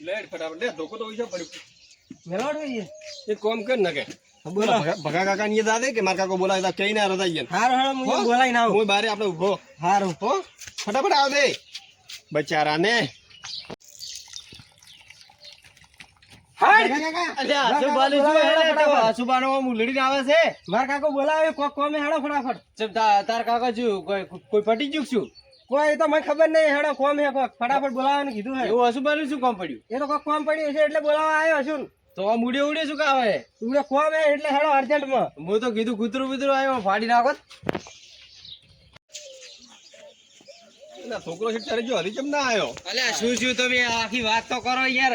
Late ફટાફટ લે ધોકો તો ઓછો પડ્યો મેલોડ હોઈએ એક કોમ કર ને ભગા- ભગા કાકા ની દાદે કે મારા કાકો બોલાવે કઈ ના રતા ગયા. હારું હારું હું બોલાઈ ના હું બારે આપણે ઊભો હારું. હો? ફટાફટ આવ દે. બચારાને. છે. મારા કાકો બોલાવે કોક કોમે હેડો ફટાફટ. તાર કાકા શું કોઈ ફટી પટી ગયું કે શું કોઈ તો મને ખબર નહીં હેડો કોમ હે કોક. ફટાફટ બોલાવવાનું કીધું હે. એવું આસુબાનું શું કોમ પડ્યું? એ તો કોક કોમ પડ્યું છે એટલે બોલાવવા આવ્યો છું તો આ મુડે ઉડે શું કામ આવે તું કોમ હે એટલે હેડો અર્જન્ટમાં. હું તો કીધું કૂતરું કૂતરું આવ્યો ફાડી નાખો ના છોકરો છે ત્યારે જો હરી કેમ ના આવ્યો? અલ્યા શું શું તમે? આખી વાત તો કરો યાર.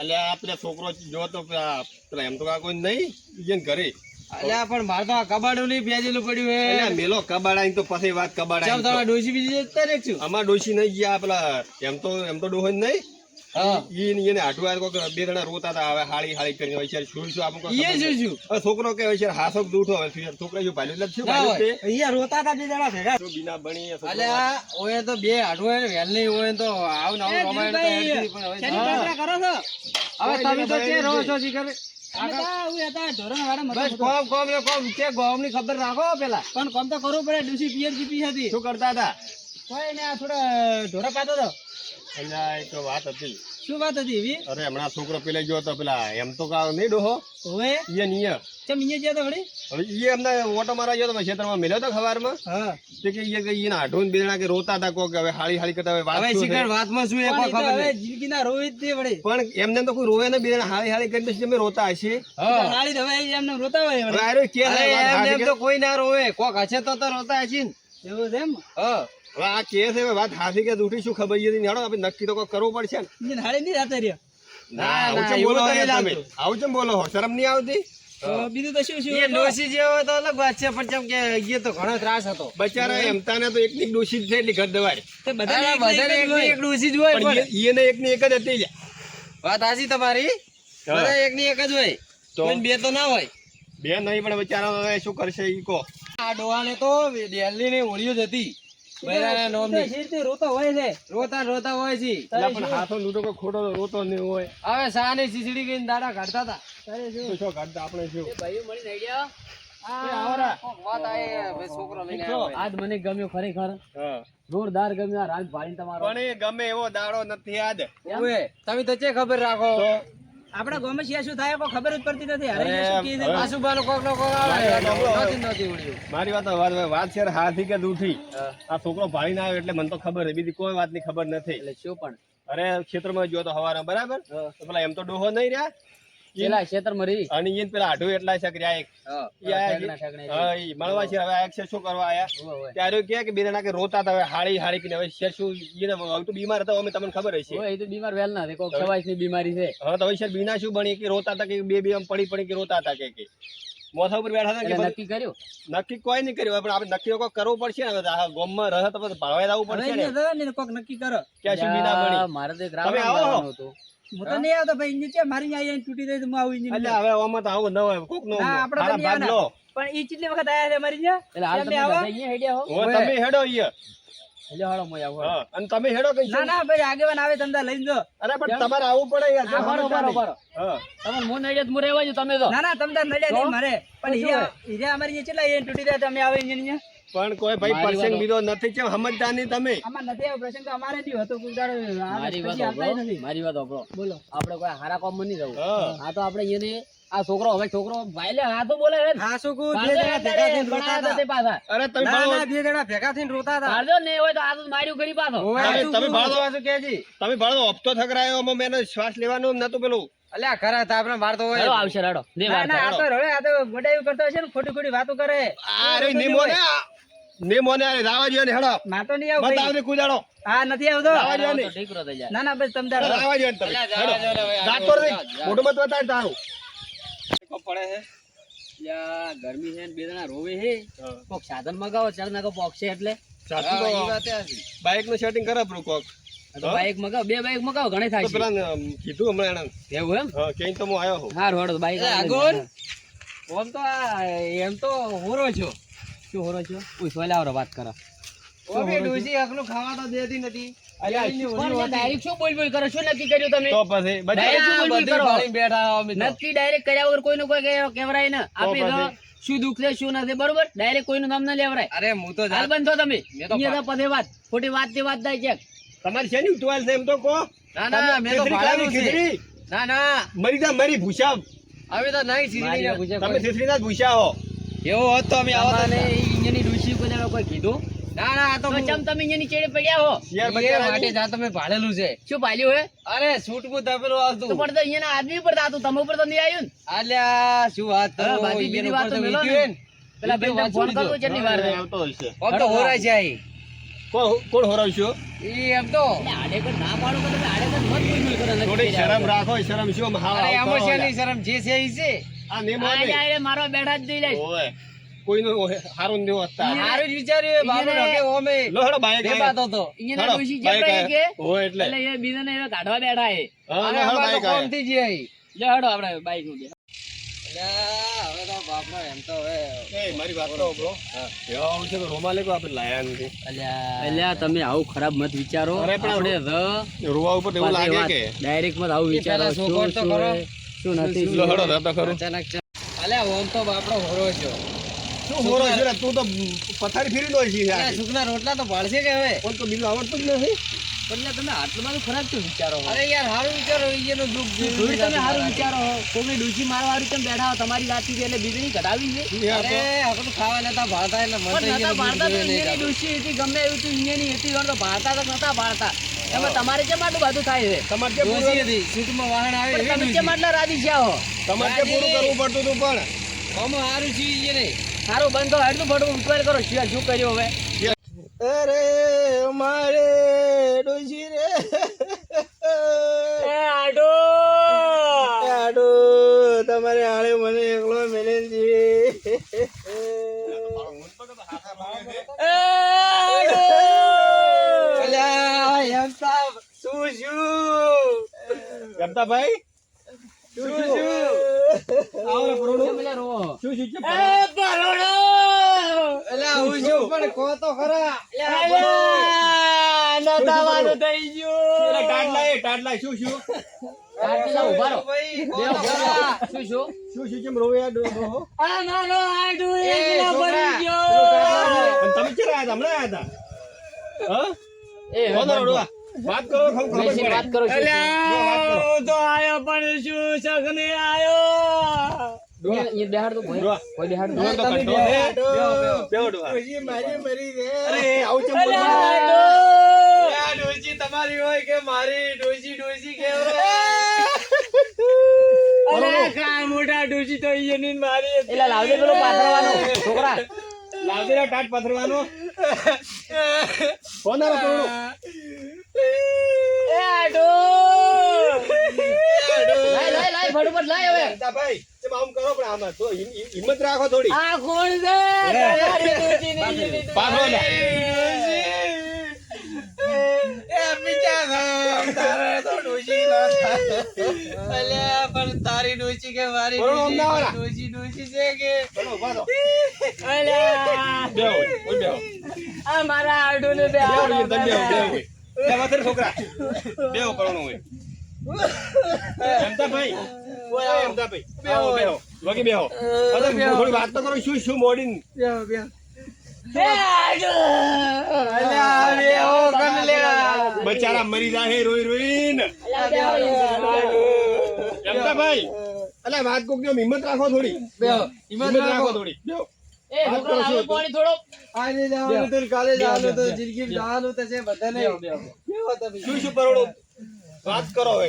અલ્યા આપણે છોકરો જો તો એમ તો કાકો નહીં ઈયન ઘરે. અલ્યા પણ મારે તો આ કબાડું નહીં ભેજેલું પડ્યું હે. અલ્યા મેલો કબાડાઈ તો પછી વાત કબાડા ચાલ તમારા ડોસી બીજી જતા રે છું. અમાર ડોશી નહીં ગયા પેલા એમ તો એમ તો ડોહન નહીં. છોકરો કે હોય છે હાસો દૂઠો છોકરા શું ભાલ્યું રોતા હતા બે જણા ભેગા. બની ઓય તો બે હાડું હોય વેલ નહીં હોય તો આવું ને આવું રમાય તો હેડતી પણ હવે શેની હા. ચર્ચા કરો છો? હવે તમે તો ચે રહો છો શીખર? તો બસ કોમ કોમ એ કોમ. કે ગોમની ખબર રાખો પેલા. પણ કોમ તો કરવું પડે ડુસી પિયર જીપી હતી. શું કરતા હતા? કોઈ ને આ થોડા ઢોરા પાતો હતો. અલ્યા એ તો વાત હતી. શું વાત હતી એવી? અરે હમણાં છોકરો પેલા ગયો તો પેલા એમ તો કા નહીં ડોહો? હવે? ઈએ ને ચમ ઈએ ગયા તો વળી? હવે ઈએ એમને ઓટો મારા ગયો તો મેં ખેતરમાં મેલ્યો તો ખવારમાં. હા. તે કે ઈએ કે ઈને આઢું ને કે રોતા હતા કોક હવે હાળી હાળી કરતા હવે વાત હવે શું શીખર છે? વાતમાં શું એ કોઈ ખબર હવે નહીં. જિંદગીના રોહિત તે વળી. પણ એમને તો કોઈ રોવે ને બે જણા હાળી હાળી કરીને પછી અમે રોતા હશે. હાળી હવે એમને રોતા હોય કે અરે વાત એમ કે- તો કોઈ ના રોવે. કોક હશે તો તો રોતા હશે એવું છે એમ? હા. હવે આ કે છે હવે વાત હાથી કે ઉઠી શું ખબર છે હેડો આપણે નક્કી તો કરવું પડશે ને. હારે નહીં જાતા રહ્યા. ના ના, આવું ચમ બોલો તમે? આવું ચમ બોલો હો? શરમ નહીં આવતી? બીજું તો શું શું? એ ડોસી જેવો તો અલગ વાત છે પણ જેમ કે એ તો ઘણો ત્રાસ હતો. બચારા એમતાને તો એકની એક ડોસી જ છે એટલી ઘર દવાય તે બધા એક એકની હોય. એક ડોસી જ હોય પણ ઈને એકની એક જ હતી લ્યા. વાત હાજી તમારી? બધા એકની એક જ હોય. તો? બે તો ના હોય. બે નહીં પણ બચારા શું કરશે ઈ કો આ ડોહાને તો દિલ્હી ની હોળીઓ જ હતી. રોતો હોય છે. રોતા રોતા હોય છે. પણ હાથો લૂંટો કોઈ ખોટો રોતો નહીં હોય. હવે સાની ખીચડી કઈને દાડા કાઢતા હતા શું? શું કાઢતા આપણે શું? ભાઈઓ મળીને આઈડિયા એ આવરા. વાત આ ભાઈ છોકરો લઈને શીખો. આવ્યો આજ મને ગમ્યું ખરેખર. હા. જોરદાર ગમ્યો આ રાત ભાળી તમારો. પણ એ ગમે એવો દાડો નથી યાદ તમે તો ચે ખબર રાખો? આપડા ગામમાં શિયા શું થાય કોઈ ખબર જ પડતી નથી. અરે, છે? હવે- કોક નો કોક આવે વાત ઉડ્યું મારી વાત વાત વાત છે હાથી કે દૂઠી આ છોકરો ભાળીને આવ્યો એટલે મને તો ખબર છે. બીજી કોઈ વાતની ખબર નથી. એટલે શું પણ? અરે ક્ષેત્રમાં ગયો તો હવારે બરાબર? તો પેલા એમ તો ડોહો નહીં રહ્યા. પેલા ખેતર મરી અને ઈને પેલા આઢું એટલા છે એક ઈ આયા છે. હા, ઈ મળવા છે હવે શું કરવા આયા? ત્યારે કે કે કે રોતા હતા હવે હાળી હાળી કરીને હવે શેર શું ઈને હવે તો બીમાર હતા અમે તમને ખબર હશે. એ તો બીમાર વેલ ના કોક સવાઈસની બીમારી છે. તો હવે શેર બીના શું બની કે રોતા હતા કે બે બે આમ પડી પડી કે રોતા હતા કે કે. મોથા ઉપર બેઠા હતા કે નક્કી કર્યું? નક્કી કોઈ નહીં કર્યું પણ આપણે નક્કી કોઈ કરવું પડશે ને? આ રહે તો પછી આવવું પડશે ને? અહીંયા ને કોક નક્કી કરો. ક્યાં શું ના બની મારે તો તમે આવો. હતું. હું? તો નહીં આવતો ભાઈ ઇન્જિન છે મારી અહીંયા તૂટી જાય તો હું આવું ઇન્જિન એટલે હવે આમાં તો આવું ન હોય કોક નો આપણે તો નહીં ભાગ લો. પણ ઈ કેટલી વખત આયા છે મારી ત્યાં? એટલે હાલ તમે અહીંયા હેડ્યા હો. તમે હેડો અહીંયા. એટલે હાલો મોય આવો. હા અને તમે હેડો કઈ ના ના ભાઈ આગેવાન આવે તમને લઈ જો. અરે પણ તમારે આવવું પડે યાર બરો બરો બરો હા. તમે હેડ્યા તો હું રહેવા જો તમે તો ના ના તમને નડ્યા નહીં મારે. પણ હીરા હીરા અમારી અહીંયા કેટલા અહીંયા તૂટી જાય તમે આવે ઇન્જિન અહીંયા પણ કોઈ ભાઈ પ્રસંગ બીજો નથી. કેમ સમજતા નહીં તમે? આમાં નથી આવ્યો પ્રસંગ તો અમારે નહીં હતો કોઈ દાડો આવે મારી વાત મારી વાત. બોલો. આપણે કોઈ હારા કોમ નહીં જવું. હા. આ તો આપણે એને આ છોકરો હવે છોકરો ભાઈ લે આ તો બોલે હે હા કહું બે જણા ભેગા થઈને રોતા તે હતા. પાછા. અરે તમે ના ના બે જણા ભેગા થઈને રોતા હતા. હાલો ને હોય તો આ તો માર્યું કરી પાછો. તમે-? ભાળો. પાછું કે તમે ભાળો હપ્તો થકરાયો આમાં મેને શ્વાસ લેવાનું નતું પેલું. અલ્યા ખરા તા આપણે મારતો હોય. આવશે દે ના વાર ના આ તો રડે આ તો ગોડાયું કરતો હશે ને ખોટી ખોટી વાતો કરે. અરે નિમો ને ને આ રાવા હેડો. ના તો નહીં આવું બતાવ ને કુદાડો હા નથી આવતો? રાવા દ્યો ઠીકરો થઈ જાય. ના ના બસ તમે રાવા દ્યો તમે. હેડો. દ્યો ને ભાઈ, જાતો રહી. જા, જા. મોઢું મત બતાડ તારું. પડે છે. અલ્યા, ગરમી છે ને બે જણા રોવે છે. કોક સાધન મગાવો ચડ નાખો પોકશે એટલે. સાચું તો બાઇકનું સેટિંગ કરે પેલું કોક. તો બાઈક મગાવ બે બાઈક મગાવ ઘણી થાય પેલા કીધું હમણાં એને એવું એમ? હા તો હું આવ્યો હા બાઈક આગળ? ઓમ તો આ એમ તો હોરો છો. શું હોરો છો? સોલા આવરો વાત કરો. ઓકે ડોસી હકનું ખાવા તો દેતી નથી ડાયરેક્ટ શું બોલ બોલ કરો? શું નક્કી કર્યું તમે? તો પછી ડાયરેક્ટ શું બોલ બોલ કરો? બેઠા નક્કી ડાયરેક્ટ કર્યા વગર કોઈનું કોઈ કે- ને. આપણે શું દુઃખ છે શું નથી બરોબર? ડાયરેક્ટ કોઈનું નામ ના લેવરાય. અરે હું તો હાલ જાત- તમે. અહીંયા પદે વાત. ખોટી વાત તે વાત થાય છે. તમારી શેની ઉતવાલ છે એમ તો કહો. ના ના મેં તો છે. ખીચડી? ના ના. મરી જા મરી ભૂસા હવે તો નહીં તમે ભૂસા હો એવો હતો અમે આવત તમારે ના. અહીંયાની ડોશી કોઈ દાડો કોઈ કીધું? ના ના તો તો ચમ તમે અહીંયાની ચેડે પડ્યા હો? શેર એ માટે જા તમે ભાડેલું છે. શું પાલ્યું હે? અરે છૂટમું તપેલું આવતું તો. પણ તો અહીંયાના આદમી ઉપર થતું તમે ઉપર તો નહીં આવ્યું ને? આલ્યા શું વાત તો બાજી બીજી ઉપર તો મેલો ને. ને. પેલા બીજું ફોન કરવો. કેટલી વાર. આવતો હશે. ઓમ તો હોરાય જાય કોણ કોણ હોરાવશો? ઈ એમ તો આડે પર ના પાડો તો આડે પર મત બોલ કરે થોડી શરમ રાખો શરમ શું આમ હાવ અરે આવતો શેની શરમ? જે છે ઈ છે. આ નિયમ હોય ને. લે, આ લે, મારો બેઠા જ જોઈ લે. ઓય. કોઈનું હારું નહીં હોતા. સારું જ વિચાર્યું બાબુ ઈયને- ઓમે લો બાઈક આયા. બેબાતો તો અહીંયાના ડોશી બાઈક કે આયા. એટલે એટલે એ બીજાને એવા કાઢવા બેઠા હે હા, અરે લો હેડો અમારે તો બાઈક આયા. કોમથી જ અહીં. લે હડો આપણે બાઈકનું હવે તો બાપનો એમ તો હવે એ, મારી વાત તો સાંભળો. એવા છે તો રૂમાલે આપણે લાયા નથી અલ્યા તમે આવું ખરાબ મત વિચારો આપણે ર રૂવા ઉપર એવું લાગે કે ડાયરેક્ટ મત આવું વિચારો શું તો કરો. શું નથી? લહડો રહેતો ખરું. અચાનક છે. અલ્યા ઓમ તો બાપડો હોરો છો. શું હોરો છે? રે? તું તો પથારી ફેરી દોય છે સુખના રોટલા તો ભાળશે કે હવે? કોણ તો બીજું આવડતું જ નથી. પણ તમે આટલું બધું ખરાબ શું વિચારો અરે યાર હારું વિચારો ઈયનું દુઃખ જોઈ તમે સારું વિચારો હો કોકની ડૂચી મારવા વાળી તમે બેઠા હો તમારી વાતથી એટલે બીજની ઘટાવી છે. અરે હવે તો ખાવા નતા ભાળતા એટલે મને તો પણ નતા ઈયનું ભારતા તો. ડૂચી હતી ગમે એવું હતું ઇન્ડિયાની હતી પણ તો ભારતા તો નતા ભારતા એમાં તમારે કેમ આટલું બધું થાય છે? તમારે જે પૂરું હતી સૂટમાં વાહન આવે તમે કેમ આટલા રાજી થયા હો? તમારે જે પૂરું કરવું પડતું હતું પણ? આમાં હારું છે ઈ નહીં. સારું બંધ કરો હેડું ફટું ઉપાય કરો શિયાળ શું કર્યું હવે? અરે મારે ડોશી રે એ આડો આડો તમારે હાળે મને એકલો મેલે છે અલ્યા, એમ સાહેબ, શું શું? ગમતા ભાઈ શું? શું? આવો ને પ્રોણો કેમ લે રો શું શું છે? એ બરોડો અલ્યા, હું શું? પણ કહો તો ખરા. અલ્યા નતાવાનું થઈ ગયું. પેલા ટાટલા એ ટાટલા શું શું? આટલા ઊભા રહો. શું શું શું? શું કેમ રોવે આ ડો-? આ મારો આડું એ એકલા છોકરા, પડી ગયો. તમે ક્યારે આયા હતા? હમણાં આયા હતા? હા? એ કોનો રોડવા? વાત કરો ખબર ખબર પડે. વાત કરો તો આયો પણ શું સગને આયો ડોહા. એ બેહાડ તો કોઈ ડોહા. કોઈ બેહાડ ડોહો તો તમે કંટો બેહો, છે. બેહો, બેહો. બેહો ડોહા. અરે, આવું ચમ બોલો? અલ્યા, ડોશી તમારી હોય કે મારી એલા લાવજે પેલો પાથરવાનો છોકરા લાવજે ટાટ પથરવાનો. કોણ આરો પ્રોણો? લાય લાય લાય ફટોફટ લાય હવે. ભાઈ, આમ કરો પણ આમાં તો હિંમત રાખો થોડી. આ કોણ છે? પણ તારી ડોશી કે મારી ડોશી? ડોશી છે કે? ઊભા થો. અલ્યા. બેહો, બેહો. આ મારા આડુને બેહો, બેહો, બેહો, ઓય. છોકરા. બેહો, પરણો હોય. ગમતાભાઈ, ઓય ગમતાભાઈ. આવો, બેહો. વગી બેહો. અરે, થોડી વાત તો કરો શું શું મોડીન બે બેહો બચારા મરી જાય રોઈ રોઈ ભાઈ બે અલા વાત કોકની હિંમત રાખો થોડી બેહો હિંમત રાખો થોડી બેહો. એ છોકરા લાવો પાણી થોડો. આજે જવાનું તો કાલે જવાનું તો જિંદગી જવાનું તો બધાને બેહો તમે? શું શું પરોડો? વાત કરો હવે.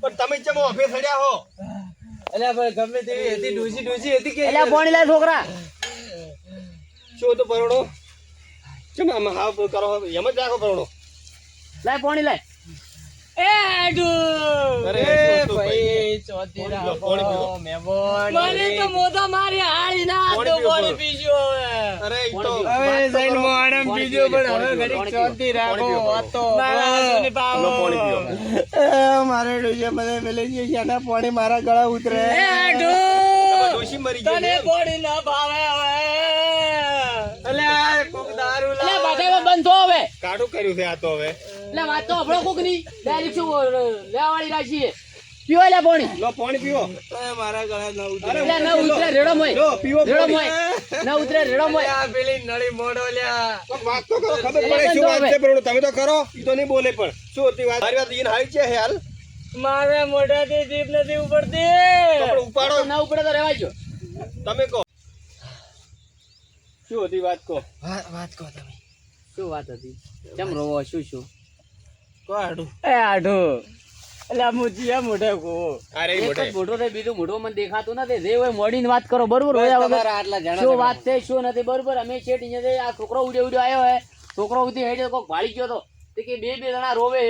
પણ તમે ચમ ઓફે સડ્યા હો? અલ્યા ભાઈ ગમે તેવી હતી ડોશી ડોશી હતી કે અલ્યા પાણી લાય છોકરા. શું તો પરોડો? ચમ આમ હાવ કરો એમ જ રાખો પરોડો. લાય પાણી લાય. મારી ડોશી મને મેલે છે પાણી મારા ગળા ઉતરે. તને પાણી ના ભાવે હવે. અલ્યા કોક દારૂ અલ્યા લાવો. બાટામાં બંધ હવે. કાઢું કર્યું છે આ તો હવે. એટલે વાત તો આપણો કોકની ડાયરેક્ટ શું લેવાળી રાખીએ પીવો લે પાણી. લો પાણી પીવો. મારા ગળા ન અરે ન ઉતરે રેડો મોય લો પીવો રેડો મોય ન ઉતરે રેડો મોય આ પેલી નળી મોઢો લ્યા. કોક વાત તો કરો ખબર પડે શું વાત છે પણ તમે તો કરો ઈ તો નહીં બોલે પણ. શું હતી વાત? મારી વાત ઈન હાઈ છે હાલ? મારે મોઢાથી જીભ નથી ઉપડતી. પણ ઉપાડો. ના ઉપડે તો રહેવા જો તમે કહો. શું હતી વાત કહો? વાત કહો તમે. શું વાત હતી? કેમ રોવો? શું શું? વાત કરો બરોબર શું વાત છે શું નથી બરોબર. અમે છેટ આ છોકરો ઉડ્યો ઉડ્યો આવ્યો હે છોકરો ઉધી હેડ્યો કોક ભાળી ગયો તો. કે બે બે જણા રોવે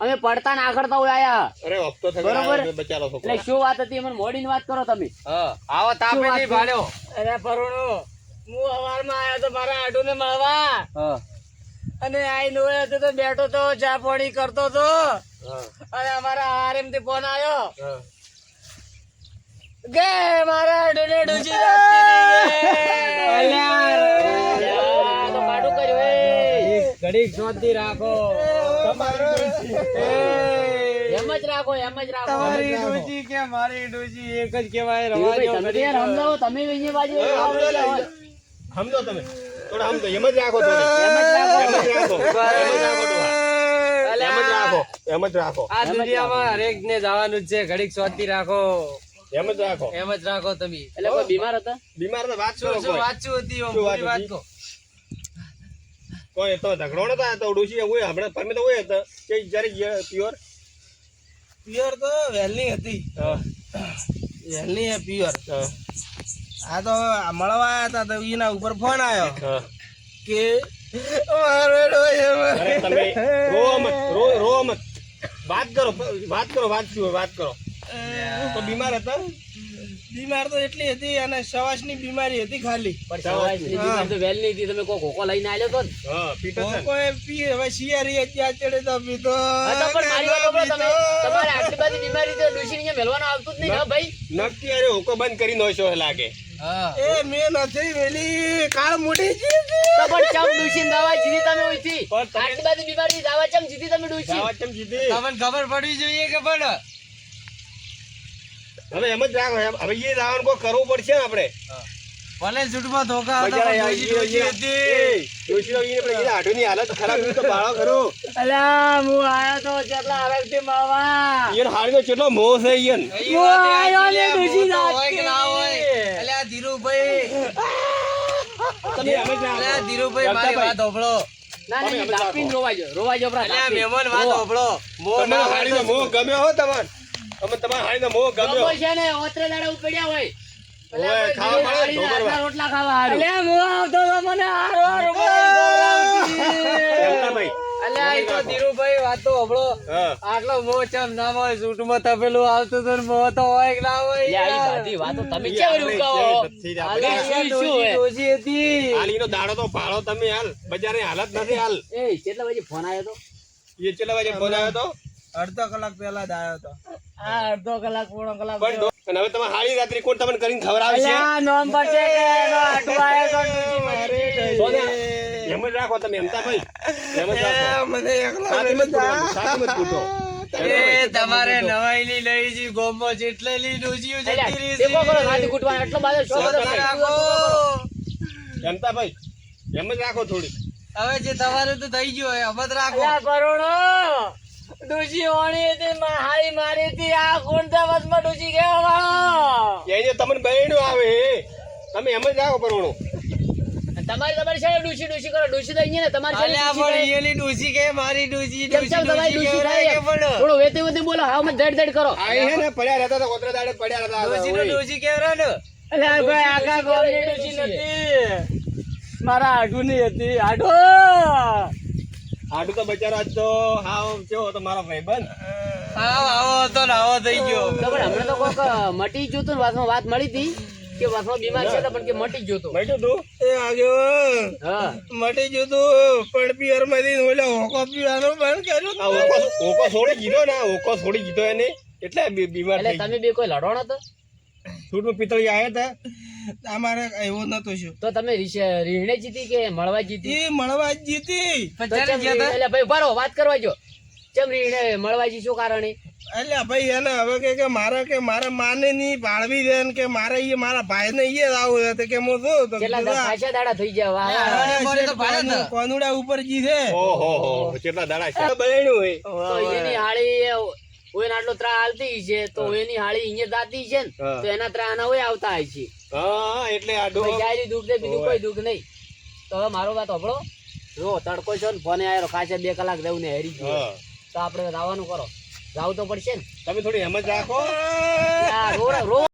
અમે પડતા ના આખડતા હોય આયા. અરે હપ્તો બરોબર. બચારો એટલે શું વાત હતી મને મોડીને વાત કરો તમે. આવો તાપે અરે પરુણો હું આવ્યો તો મારા આડું ને મળવા અને આઈને ઓય હતો તો બેઠો તો ચા પાણી કરતો તો. અને અમારા આરએમથી ફોન આવ્યો ગે કે મારા ડોને આ એ. ઘડીક શોધી રાખો. એમ જ રાખો એમ જ રાખો. તમારી ડોજી કે મારી ડોજી એક જ કહેવાય રવા તમે સમજાવો તમે બાજુ. સમજો તમે. થોડા સમજો એમ જ રાખો એમ જ રાખો. એમ જ રાખો એમ જ રાખો એમ જ રાખો એમ જ રાખો આ દુનિયામાં હરેક ને જવાનું જ છે ઘડીક શાંતિ રાખો એમ જ રાખો એમ જ રાખો તમે એટલે કોઈ બીમાર હતા બીમાર તો વાત શું હતી પૂરી વાત કોઈ તો ઝઘડો નતા તો ડોશી હોય હમણાં પરમે તો હોય હતો કે જ્યારે પ્યોર પ્યોર તો વહેલી હતી વહેલી હે પિયર આ તો મળવા આવ્યા હતા તો એના ઉપર ફોન આવ્યો કે મારો ડોહે રો મત રો રો મત. વાત કરો વાત કરો વાત શું વાત કરો. તો બીમાર હતા? બીમાર તો એટલી હતી અને સવાસની બીમારી હતી ખાલી. પણ તો વહેલી હતી તમે કોઈ ખોખો લઈને આવ્યો તો? હા પીટર કોઈ પી હવે શિયારી ત્યાં ચડે તો પીતો. પણ મારી વાત તમે. તમારે આટલી બધી બીમારી તો ડોશીને અહીંયા મેલવાનું આવતું જ નહીં હા ભાઈ. નક્કી અરે હોકો બંધ કરી નો છો લાગે. એ મેં નથી વેલી કાળ મોટી તો પણ ચમ ડોશીને દવા જીધી તમે ઓયથી? આટલી બધી બીમારી દવા ચમ જીધી તમે ડોશી દાવા ચમ જીધી? તમને ખબર પડવી જોઈએ કે પણ? હવે એમ જ રાખો હવે એ દાવાનું કોઈ કરવું પડશે આપણે. ભલે છૂટમાં ધોકા હતા, પણ હતી. હાલત ખરાબ તો બાળો ખરો. અલા હું આયો તો જેટલા માવા કેટલો મોહ છે હું આયો ને કે ના હોય અલ્યા ધીરુભાઈ તમે એમ જ રાખો. અલ્યા ધીરુભાઈ મારી વાત હોભળો. રોટલા ખાવા. અલ્યા હું તો મને હારો હારો બોલાવતી. એમનાભાઈ. અલ્યા ઈ તો ધીરુભાઈ વાત તો આટલો મોહ ચમ ના હોય સૂટમાં તપેલું આવતું હતું ને તો હોય ના હોય યાર. બધી વાતો તમે ઈ રૂકાવો? કેવી નથી આપણે. અલ્યા, અલ્યા શું શું ડોશી હે? ડોશી હતી હાલીનો દાડો તો ભાળો તમે હાલ બજારની હાલત નથી હાલ એ કેટલા વાગે ફોન આવ્યો તો એ ચેલા વાગે ફોન આવ્યો તો અડધો કલાક પહેલા જ આવ્યો હતો આ અડધો કલાક પોણો કલાક અને હવે તમે હાળી રાત્રિ કોણ તમને કરીને ખવડાવે છે નોમ પર છે કે આટલો આવ્યો તો એમ જ રાખો તમે એમતા ભાઈ. એમ જ રાખો. મને એકલો મત બોલવાનું, સાચું મત બોલતો. એ તમારે નવાઈલી લઈ જી ગોમો જેટલેલી ડોશીઓ અલ્યા, જતી રહી દેખો કરો, છે. હાથી એટલો બાજે શો બધો રાખો. એમતા ભાઈ. એમ જ રાખો થોડી હવે જે તમારું તો થઈ ગયું હોય અમત રાખો. કરોડો ડોશી ઓણી હતી માં હારી મારી હતી. આ કોણ વસમાં ડોશી ગયો વાળો એને તમને બહેણું આવે તમે એમ જ રાખો પરવણું અને તમારી તમારી છે ડૂસી ડૂસી કરો? ડૂસી દઈએ ને તમારી છે અલ્યા પણ ઈયલી ડૂસી કે મારી ડૂસી કેમ તમારી ડૂસી થાય કે પણ. થોડું વેતે વેતે બોલો હા મત ધડ ધડ કરો. આ હે ને પડ્યા રહેતા તો કોતરા દાડે પડ્યા રહેતા ડૂસી. ડોશી કેવરા ને. અલ્યા ભાઈ આકા ગોમની ડૂસી નથી. મારા આડુ ની હતી. આડો! આડુ તો બચારો આજ તો હાવ કેવો તો મારો ભાઈબંધ. આવો આવો તો આવો થઈ ગયો. તો પણ હમણાં તો કોક મટી ગયું હતું ને વાતમાં વાત મળી હતી. કે વાતમાં બીમાર છે તો પણ કે મટી ગયું હતું મટ્યું તું એ આગળ હા. મટી ગયું તું પણ પિયરમાંથી ઓલા હોકો પીવાનો બંધ કર્યો આ હોકો હોકો છોડી દીધો ને હોકો છોડી દીધો એને. એટલે બીમાર એટલે થઈ તમે બે કોઈ લડવાનો હતો? સૂટમાં પિતળી આવ્યા હતા? અમારે એવો નતો શું તો તમે રીણે જીતી કે મળવા જીતી? એ મળવા જીતી. તો એટલે ભાઈ ઊભા વાત કરવા જો. ચમ રીણે મળવા જી શું કારણે? એટલે ભાઈ એને હવે કે કે મારે કે મારે માને નહીં ભાળવી દે ને કે મારે ઈ મારા ભાઈ ને ઈ આવું છે. તો કે હું શું? તો કેટલા કીધું, દા- ખાસા દાડા થઈ ગયા વાહ, વાહ. આ શેઠ કોનું- કોનુડા ઉપર જી છે. ઓહો કેટલા દાડા છે. બનેણું હોય. તો એની હાળી ઓય આટલો ત્રા હાલતી છે તો એની હાળી અહીંયા દાતી છે ને તો એના ત્રાના ઓય આવતા હોય છે. હા એટલે આ ડો જાયરી દુઃખ છે બીજું કોઈ દુખ નહીં. તો હવે મારો વાત સાંભળો જો તડકો છે ને ફોને આવ્યો ખાસે બે કલાક જવું ને હેરી ગયો. તો આપણે રાવાનું કરો. રાવ તો પડશે ને. તમે થોડી હેમત રાખો. રો